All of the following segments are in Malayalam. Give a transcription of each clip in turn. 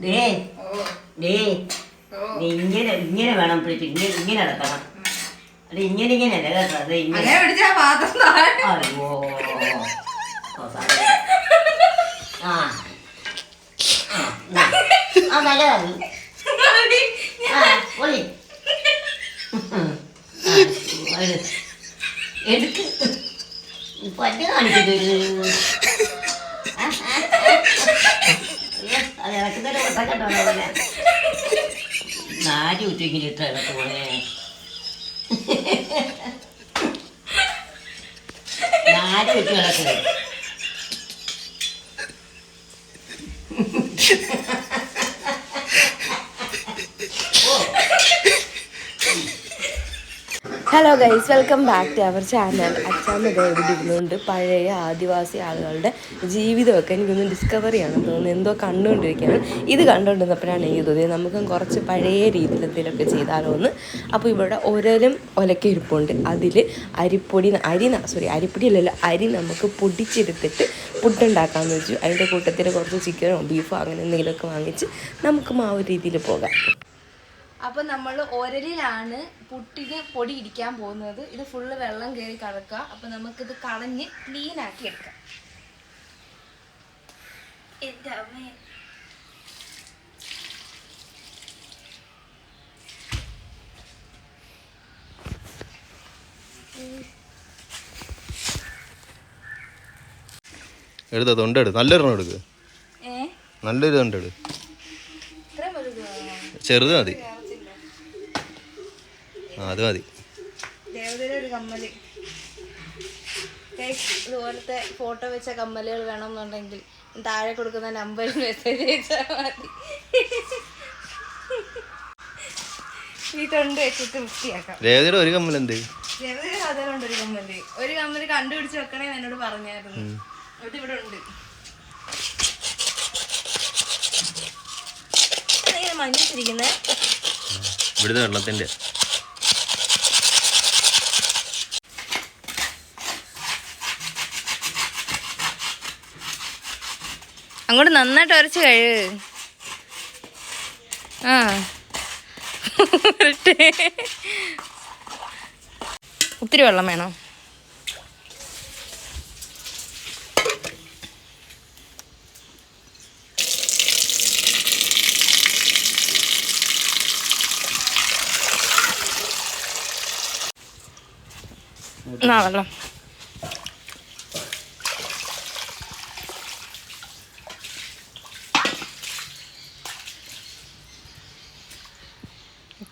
ദേ ദേ ഇങ്ങനെ ഇങ്ങനെ വേണം പിടിച്ച് ഇങ്ങനെ ഇങ്ങനെ നടക്കണം. അത് ഇങ്ങനെ ഇങ്ങനെ അല്ല കേട്ടോ അത് ഇങ്ങനെ. അയ്യോ ആ. ആ എന്നാ. ആ നല്ലതാണ് ആ ഒളി എടുക്ക്. പല്ല് കാണിച്ചിട്ട്. അത് ഇറക്കുന്നതിന് ഒട്ടക്കട്ടോ നാല് കുറ്റിങ്ങനെ ഇട്ട് ഇറക്ക് പോലെ നാല് hello guys welcome back to our channel അച്ഛാമ്മ ഇത് എവിടെ ഇരുന്നുകൊണ്ട് പഴയ ആദിവാസി ആളുകളുടെ ജീവിതമൊക്കെ എനിക്കൊന്ന് ഡിസ്കവർ ചെയ്യണം തോന്നുന്നു. എന്തോ കണ്ടുകൊണ്ടിരിക്കുകയാണ്. ഇത് കണ്ടുകൊണ്ടിരുന്നപ്പോഴാണ് എനിക്ക് തോന്നിയത് നമുക്കും കുറച്ച് പഴയ രീതിയിൽ എന്തെങ്കിലുമൊക്കെ ചെയ്താലോ എന്ന്. അപ്പോൾ ഇവിടെ ഒരലും ഒലക്ക ഇരിപ്പുണ്ട്. അതിൽ അരിപ്പൊടി അരി സോറി അരിപ്പൊടി അല്ലല്ലോ അരി നമുക്ക് പൊടിച്ചെടുത്തിട്ട് പുട്ടുണ്ടാക്കാമെന്ന് വെച്ചു. അതിന്റെ കൂട്ടത്തിൽ കുറച്ച് ചിക്കനോ ബീഫോ അങ്ങനെ എന്തെങ്കിലുമൊക്കെ വാങ്ങിച്ച് നമുക്ക് ആ ഒരു രീതിയിൽ പോകാം. അപ്പൊ നമ്മൾ ഒരലിലാണ് പുട്ടിന് പൊടി ഇടിക്കാൻ പോകുന്നത്. ഇത് ഫുള്ള് വെള്ളം കയറി കറക്കുക അപ്പൊ നമുക്കിത് കളഞ്ഞ് ക്ലീൻ ആക്കി എടുക്കാം. എന്റെ അമ്മേ. എടുത്ത തൊണ്ടെടു. നല്ലൊരെണ്ണം എടുക്ക്. നല്ലൊരു തൊണ്ടെടു. ചെറുത് മതി. അത് മതി. ഇതുപോലത്തെ ഫോട്ടോ വെച്ച കമ്മലുകൾ വേണമെന്നുണ്ടെങ്കിൽ താഴെ കൊടുക്കുന്ന നമ്പറിൽ മെസ്സേജ് അയച്ചാൽ മതി. ഈ തൊണ്ട് വെച്ചിട്ട് വൃത്തിയാക്കാം രേവതിയുടെ ഒരു കമ്മൽ എന്ത് ദേവതയുടെ സാധാരണ ഒരു കമ്മൽ. ഒരു കമ്മൽ കണ്ടുപിടിച്ച് വെക്കണേ എന്നോട് പറഞ്ഞായിരുന്നു. അത് ഇവിടെ ഉണ്ട്. മഞ്ഞിട്ടിരിക്കുന്നേ? മഞ്ഞിട്ടിരിക്കുന്നത് ഇവിടുത്തെ വെള്ളത്തിന്റെ അങ്ങോട്ട് നന്നായിട്ട് ഉരച്ച് കഴു ആ. ഒത്തിരി വെള്ളം വേണോ? ആ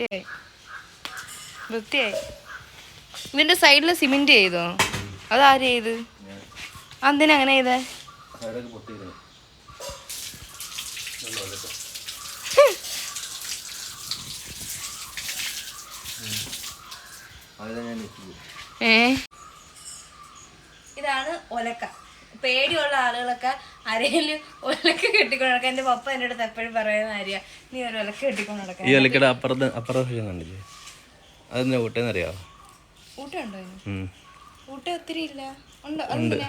വൃത്തിയായി. വൃത്തിയായി. ഇതിന്റെ സൈഡിൽ സിമെന്റ് ചെയ്തോ? അതാര് ചെയ്ത്? എന്തിനാ അങ്ങനെ ചെയ്തേ? ഏ? ഇതാണ് ഒലക്ക. പേടിയുള്ള ആളുകളൊക്കെ അരയിൽ ഒലക്ക കെട്ടിക്കൊണ്ട് എന്റെ പപ്പ എന്റെ അടുത്ത് എപ്പോഴും പറയുന്ന കാര്യ നീ ഒരു ഒലക്ക കെട്ടിക്കൊണ്ട് നടക്കാൻ. ഈ അപ്പുറത്ത് അപ്പുറത്തെ കണ്ടില്ലേ? അതെന്താ ഊട്ടെന്ന് അറിയാവോ. ഊട്ട ഒത്തിരി ഇല്ല. എന്തിനാ?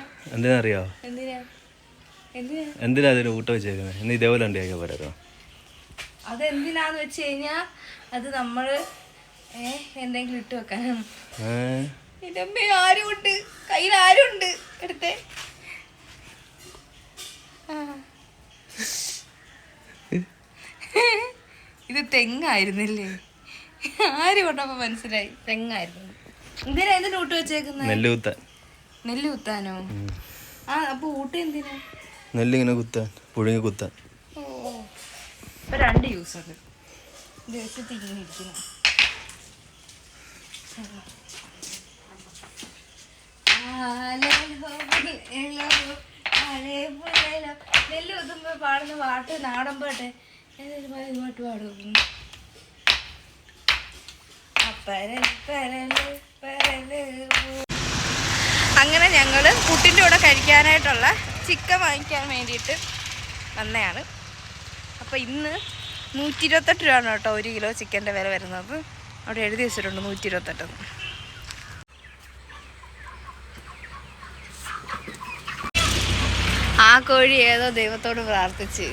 അതിന് ഊട്ട വെച്ചേക്കുന്നത് ഇന്ന് ഇതേപോലെ ഉണ്ടാക്കിയാൽ അത് എന്തിനാന്ന് വെച്ച് കഴിഞ്ഞാ അത് നമ്മൾ എന്തെങ്കിലും ഇട്ട് വെക്കാനാണ് ആരും ഉണ്ട് കയ്യിൽ ആരും ഉണ്ട് എടുത്തേ ആ. ഇത് തെങ്ങായിരുന്നില്ലേ? ആര് കൊണ്ടപ്പോ മനസ്സിലായി? തെങ്ങായിരുന്നു. എന്തിനാ എന്തിനു ഊട്ട് വെച്ചേക്കുന്നത് നെല്ല് കുത്താൻ നെല്ല് കുത്താനോ ആ അപ്പൊ ഊട്ട് എന്തിനാ? നെല്ലിങ്ങനെ കുത്താൻ പുഴുങ്ങി കുത്താൻ. ഓ ഇപ്പൊ രണ്ട് യൂസ് ഉണ്ട്. ദിവസത്തിൽ ഇങ്ങനെ ഇരിക്കുന്നു നെല്ല് കുത്തുമ്പോ പാടുന്ന പാട്ട് നാടൻ പാട്ട്. അങ്ങനെ ഞങ്ങൾ പുട്ടിന്റെ കൂടെ കഴിക്കാനായിട്ടുള്ള ചിക്കൻ വാങ്ങിക്കാൻ വേണ്ടിയിട്ട് വന്നതാണ് അപ്പോൾ ഇന്ന് നൂറ്റി ഇരുപത്തെട്ട് രൂപയാണ് കേട്ടോ ഒരു കിലോ ചിക്കന്റെ വില വരുന്നത്. അവിടെ എഴുതി വെച്ചിട്ടുണ്ട് നൂറ്റി ഇരുപത്തെട്ടെന്ന് ആ കോഴി ഏതോ ദൈവത്തോട് പ്രാർത്ഥിച്ച്.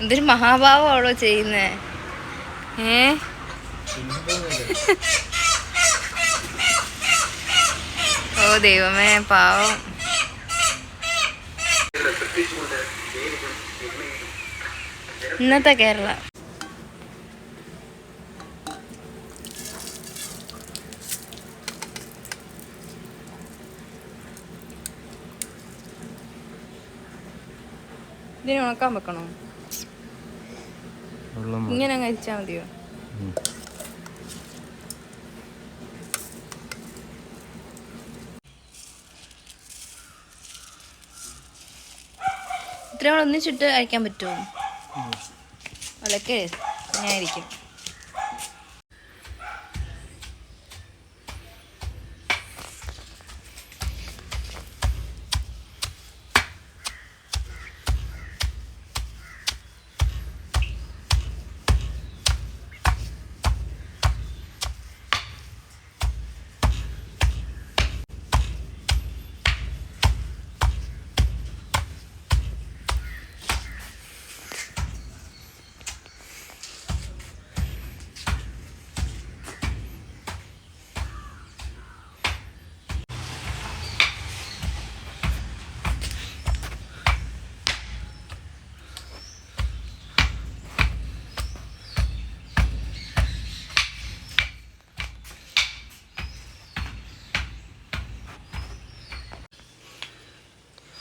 എന്തൊരു മഹാഭാവമാണോ ചെയ്യുന്നേ? ഏ? ഓ ദൈവമേ പാവം. ഇന്നത്തെ കേരള. ഇതിനെ ഉണക്കാൻ വെക്കണോ? ഇങ്ങനെ അരിച്ചാൽ മതിയോ? ഇത്രയും ഒന്നിച്ചിട്ട് അയക്കാൻ പറ്റുമോ? അതൊക്കെ ഞാനായിരിക്കും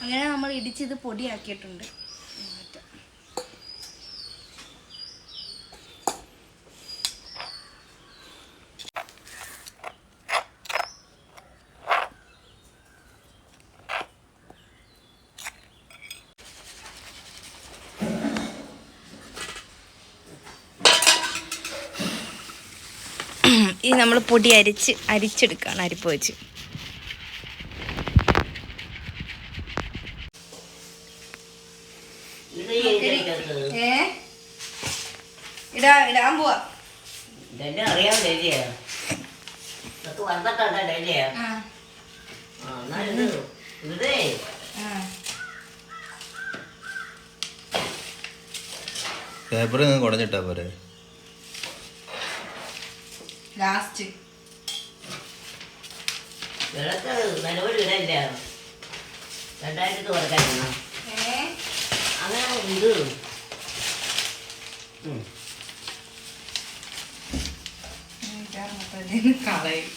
അങ്ങനെ നമ്മൾ ഇടിച്ചിത് പൊടിയാക്കിയിട്ടുണ്ട്. ഈ നമ്മൾ പൊടി അരിച്ച് അരിച്ചെടുക്കുകയാണ് അരിപ്പ് വെച്ച് ഇത് ഈ ഇതിനകത്ത് ഏ? ഇടാ ഇടാൻ പോവാ. ഇതെന്നെ അറിയാൻ ഇതൊക്കെ എന്നാ ഇത് ഇതേ. പേപ്പർ നിങ്ങൾ കുടഞ്ഞിട്ടാ പോരെ. ലാസ്റ്റ് വിളക്ക് നിലവിൽ ഇടയില്ല രണ്ടായിരത്തി കൊടുക്കാനാണ് അങ്ങനെ ഇത്. കളയും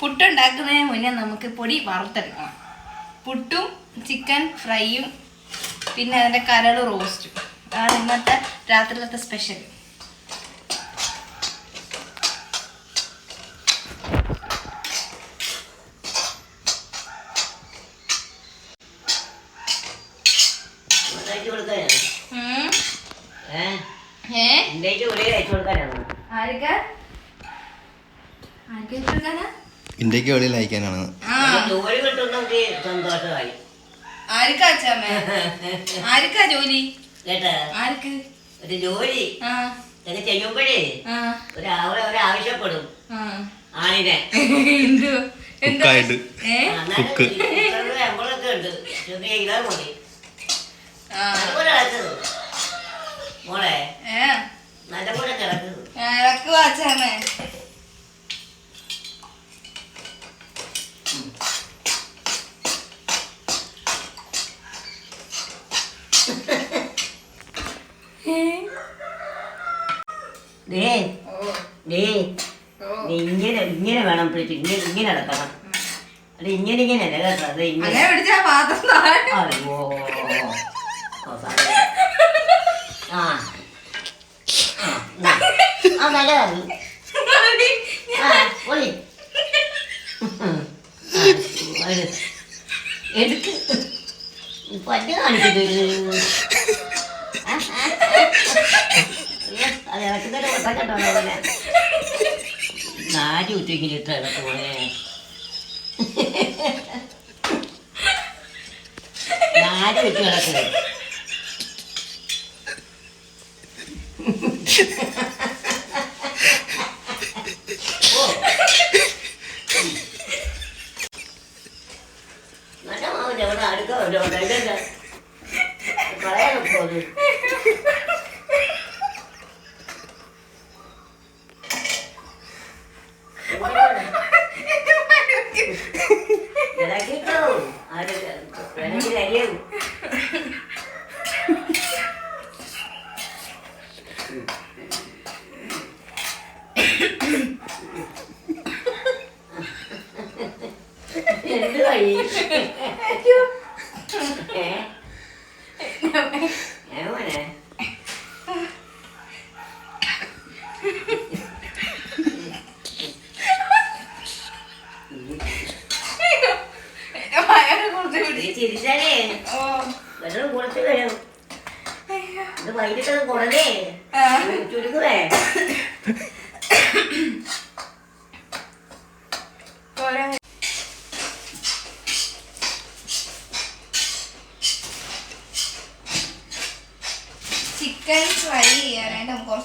പുട്ടുണ്ടാക്കുന്നതിന് മുന്നേ നമുക്ക് പൊടി വറുത്തെടുക്കണം പുട്ടും ചിക്കൻ ഫ്രൈയും പിന്നെ അതിന്റെ കരൾ റോസ്റ്റും. അതാണ് ഇന്നത്തെ രാത്രിയിലത്തെ സ്പെഷ്യൽ? ഇന്ത്യയ്ക്ക് വെളിയിൽ അയക്കാനാണ്. സന്തോഷമായി. ആർക്കാ അച്ഛാമ്മേ ആർക്കാ ജോലി? കേട്ടാ ആർക്ക്? ഒരു ജോലി. ആ. ഇതൊക്കെ ചെയ്യുമ്പോഴേ ആ. ഒരു അവരെ ആവശ്യപ്പെടും ആ. ആണിനെ. എന്തു? കുക്കായിട്ട്. കുക്ക്. ഉണ്ട്. മതി മോളെ ഏ? നല്ലപോലെ കിടക്കുന്നു. ഇറക്കുവാ അച്ഛാമ്മേ ദേ ദേ ഇങ്ങനെ ഇങ്ങനെ വേണം പിടിച്ച് ഇങ്ങനെ ഇങ്ങനെ ഇങ്ങനെ ഇങ്ങനെ അല്ല കേട്ടോ. അത് ഇങ്ങനെ. അങ്ങനെ പിടിച്ചാ അയ്യോ. ആ. ആ, നല്ലതാണ് ആ എടുക്ക്. പറ്റ കാണിച്ചിട്ട് അത് ഇറക്കുന്നതിന് കൊട്ട കേട്ടോ പോലെ നാല് കുറ്റിങ്ങനെ ഇട്ട് ഇടയ്ക്ക് പോലെ നാല് കുറ്റി കിടക്ക് നല്ല മാവില്ല ഇവിടെ അടുക്ക അവിടെ Beli.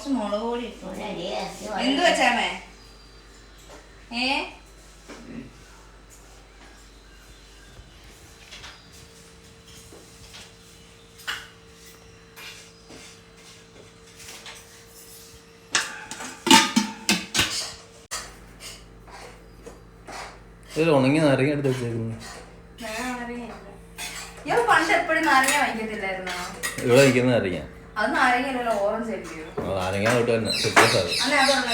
കുറച്ച് മുളക് പൊടി ഇട്ടു. എന്ത് വെച്ചാമേ? ഏ? ഉണങ്ങി നാരങ്ങ എടുത്ത് വെച്ചേക്കുന്നു. ഞാൻ പണ്ട് എപ്പോഴും നാരങ്ങ വാങ്ങിക്കത്തില്ലായിരുന്നോ ഇവിടെ വയ്ക്കുന്ന നാരങ്ങ അത് നാരങ്ങയല്ലല്ലോ ഓറഞ്ച് അല്ലയോ നാരങ്ങ തൊട്ട് തന്നെ വ്യത്യാസമാണ് അല്ല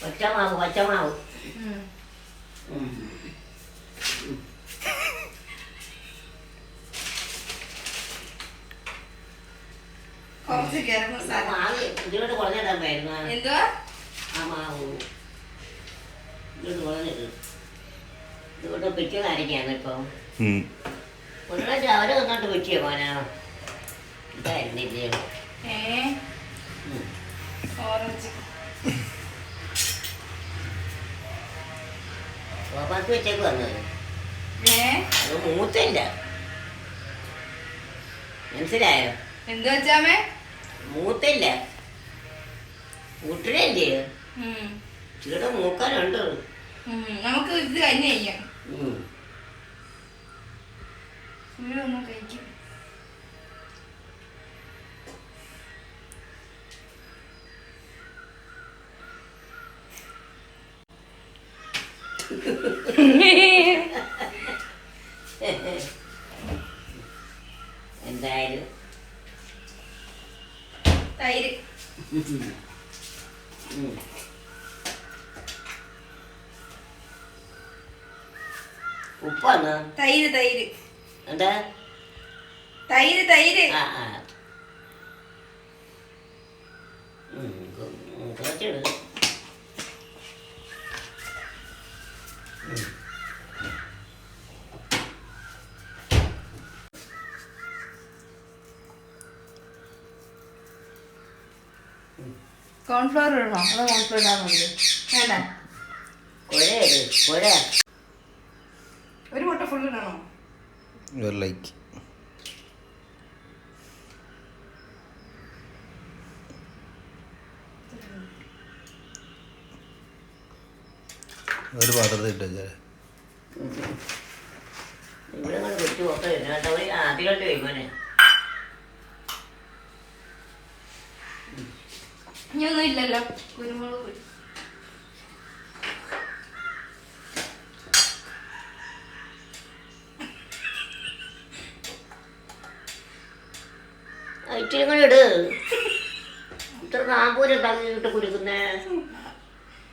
പച്ചമാവ്. പച്ചമാവ് ഉം. ഉം. കുറച്ച് ഗരം ആ മസാല. മാവ് ഇതിലോട്ട് കുറഞ്ഞിടാൻ പോയിരുന്നു എന്തുവാ? ആ മാവ്. ഇതിലോട്ട് കുറഞ്ഞിട്ട് ഇവിടെ പിറ്റേന്നായിരിക്കാണ് ഇപ്പം. ഉം. ഒരു പ്രാവശ്യം അവരെ വന്നിട്ട് വെച്ചിയ മോനാ. ഇതായിരുന്നില്ലേ? ഓറഞ്ച്. വെച്ചേക്ക് വന്നത് അത് മൂത്തില്ല മനസ്സിലായോ? എന്ത് വെച്ചാമേ? മൂത്തില്ല കൂട്ടിനല്ലേ ഉം. മൂക്കാനുണ്ട്. നമുക്ക് ഇത് കഴിക്കാം ഉം. ഇവിടെ ഒന്ന് തൈര് തൈര്. എന്താ? തൈര് തൈര്. ആ കോൺഫ്ലവർ ഇടണോ? അതോ കോൺഫ്ലവർ ഇടാൻ മതി വേണ്ട. കുഴ ഫുൾ ഇടണോ? ഒരു ലൈക്ക് ഒരു പാത്രത്തിൽ ഇട്ട് വെച്ചാൽ ഇവിടെ കേട്ടോ. അതിലോട്ട് വയ്ക്കുമോനെ ഇനിയൊന്നും ഇല്ലല്ലോ. കുരുമുളക് ഇട് ഇത്ര തങ്ങിട്ട് കുരുക്കുന്നേ.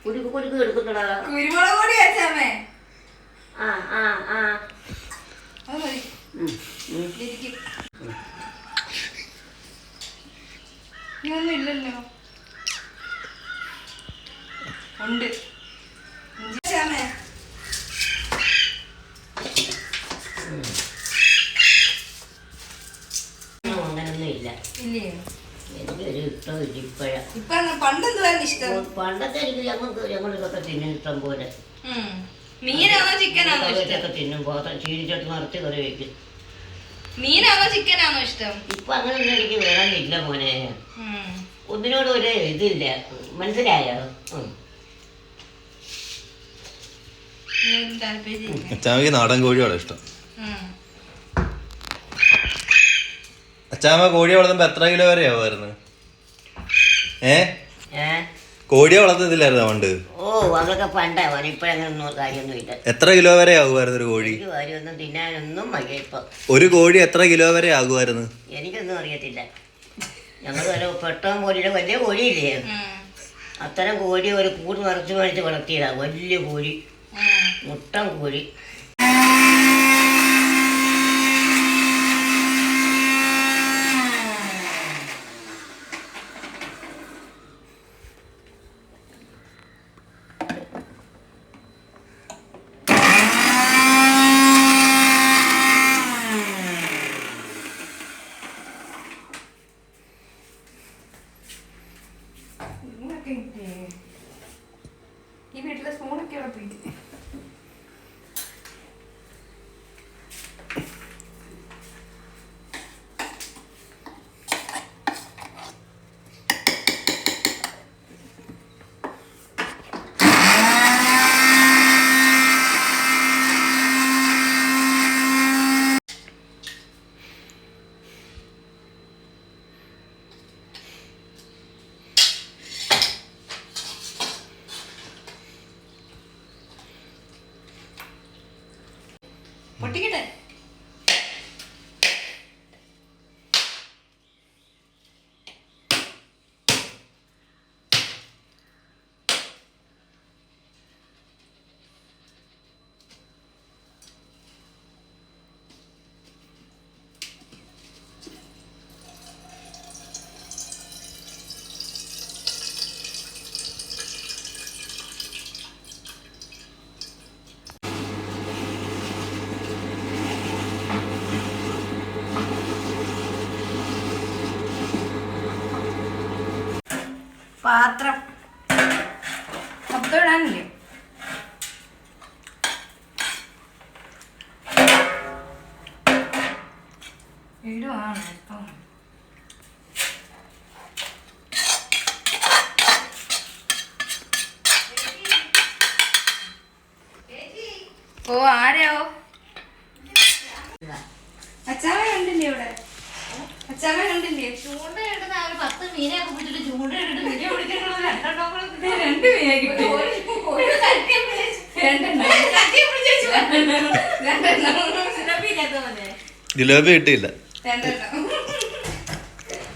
കുരുക്ക് കുരുക്ക് എടുക്കുന്നടാ കുരുമുളക് പൊടി വെച്ചാമേ ആ ആ ആ. ഇല്ലല്ലോ. ഉണ്ട് ഇഞ്ചി വെച്ചാമേ ഒന്നും അങ്ങനൊന്നും ഇല്ല ഇല്ലേ എനിക്ക് ഒരു ഇഷ്ടം ഇല്ല ഇപ്പോഴാ. ഇപ്പൊ പണ്ടെന്തുവായിരുന്നു ഇഷ്ടം? പണ്ടത്തെ എനിക്ക് ഞങ്ങൾക്ക് ഞങ്ങളിതൊക്കെ തിന്നും ഇഷ്ടം പോലെ. മീനാണോ ചിക്കനാണോ ഇഷ്ടം? തിന്നും നിറച്ച് കറി മീനാണോ ചിക്കനാണോ ഇഷ്ടം? ഇപ്പൊ അങ്ങനെ എനിക്ക് വേണമെന്നില്ല മോനെ. ഉം. ഒന്നിനോട് ഒരു ഇതില്ല മനസ്സിലായോ? അച്ചാമ്മക്ക് നാടൻ കോഴിയോടെ ഇഷ്ടം. അച്ചാമ്മ കോഴി വളർത്തുമ്പോ എത്ര കിലോ വരെ ആവുമായിരുന്നു ഏ? കോഴിയെ വളർത്തത്തില്ലായിരുന്നു പണ്ട്? ഓ അതൊക്കെ പണ്ടേ. മോനെ ഇപ്പോഴങ്ങനൊന്നും കാര്യമൊന്നുമില്ല. എത്ര കിലോ വരെ ആകുമായിരുന്നു ഒരു കോഴി? കാര്യമൊന്നും തിന്നാനൊന്നും വയ്യ ഇപ്പൊ. ഒരു കോഴി എത്ര കിലോ വരെ ആകുമായിരുന്നു? എനിക്കൊന്നും അറിയത്തില്ല. ഞങ്ങൾ വരെ പെട്ടം കോഴിയുടെ വലിയ കോഴിയില്ലേ. അത്തരം കോഴി ഒരു കൂട് നിറച്ച് മേടിച്ച് വളർത്തിയതാ. വലിയ കോഴി. മുട്ടം മുട്ടൻ കോഴി. പാത്രം. മൊത്തം ഇടാനില്ലേ ഇടുവാണ് ഇപ്പം. ഓ ആരോ? അച്ചാമ ഉണ്ടല്ലേ ഇവിടെ? അച്ചാമ കണ്ടില്ലേ? ചൂണ്ട ഇടുന്ന ആ ഒരു പത്ത് മീനെയൊക്കെ പിടിച്ചിട്ട് ചൂണ്ട ഇട്ടിട്ട് മീനെ പിടിക്കാനുള്ള രണ്ടെണ്ണം കൂടെ കിട്ടി. രണ്ട് മീനെ കിട്ടി ഒരു കട്ടിയെ പിടിച്ച് രണ്ടെണ്ണം. ഒരു കട്ടിയെ പിടിച്ച് രണ്ടെണ്ണം. ചിലപ്പില്ലാത്ത പോലെ. ജിലേബി കിട്ടിയില്ല. രണ്ടെണ്ണം.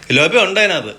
ജിലേബി ഉണ്ട് അതിനകത്ത്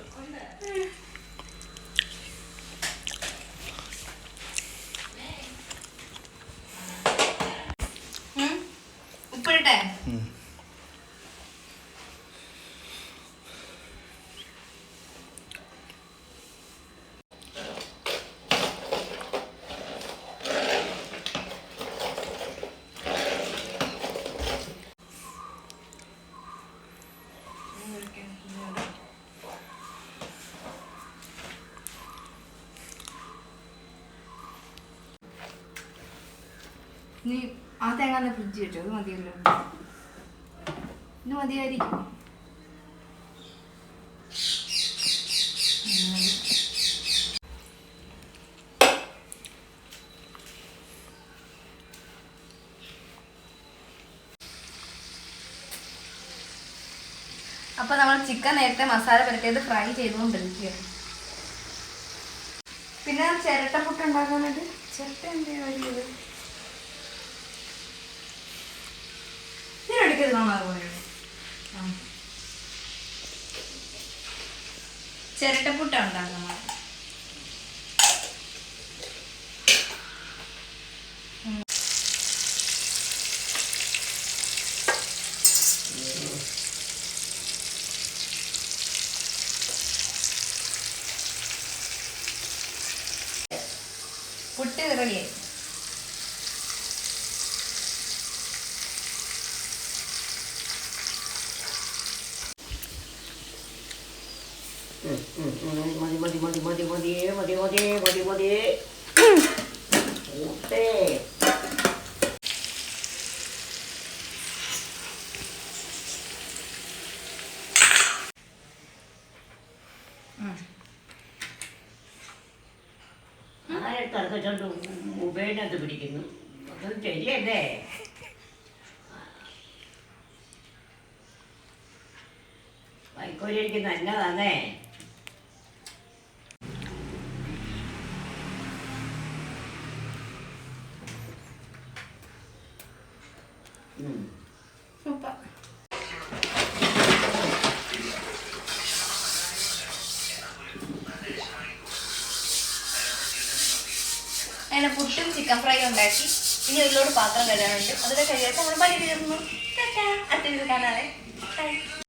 നീ ആ തേങ്ങ ഫ്രിഡ്ജ് വെച്ചോ അത് മതിയല്ലോ. ഇത് മതിയായിരിക്കും. അപ്പൊ നമ്മൾ ചിക്കൻ നേരത്തെ മസാല പുരട്ടിയത് ഫ്രൈ ചെയ്തുകൊണ്ടിരിക്കുകയാണ്. പിന്നെ ചിരട്ട പുട്ട് വേണ്ടി ചിരട്ട എന്താ നമ്മൾ അതുപോലെ ചിരട്ടപ്പുട്ട ഉണ്ടാക്കുന്നത് പുട്ട് റെഡിയായി ഉം, ഉം, ഉം, മതി മതി മതി മതി മതിയേ മതി മതിയേ മതി മതിയേ ഊട്ടേ ആരെടുത്ത് ഇറക്കിച്ചോണ്ട് മൊബൈലിനകത്ത് പിടിക്കുന്നു. അത് ശരിയല്ലേ? വൈക്കോലിക്ക് നല്ലതാണേ ഉം. സൂപ്പർ അങ്ങനെ പുട്ടും ചിക്കൻ ഫ്രൈ ഉണ്ടാക്കി ഇനി പാത്രം കഴുകാനുണ്ട് അതൊക്കെ കഴിയാത്ത നമ്മൾ ടാറ്റാ. അടുത്ത വീഡിയോ കാണാതെ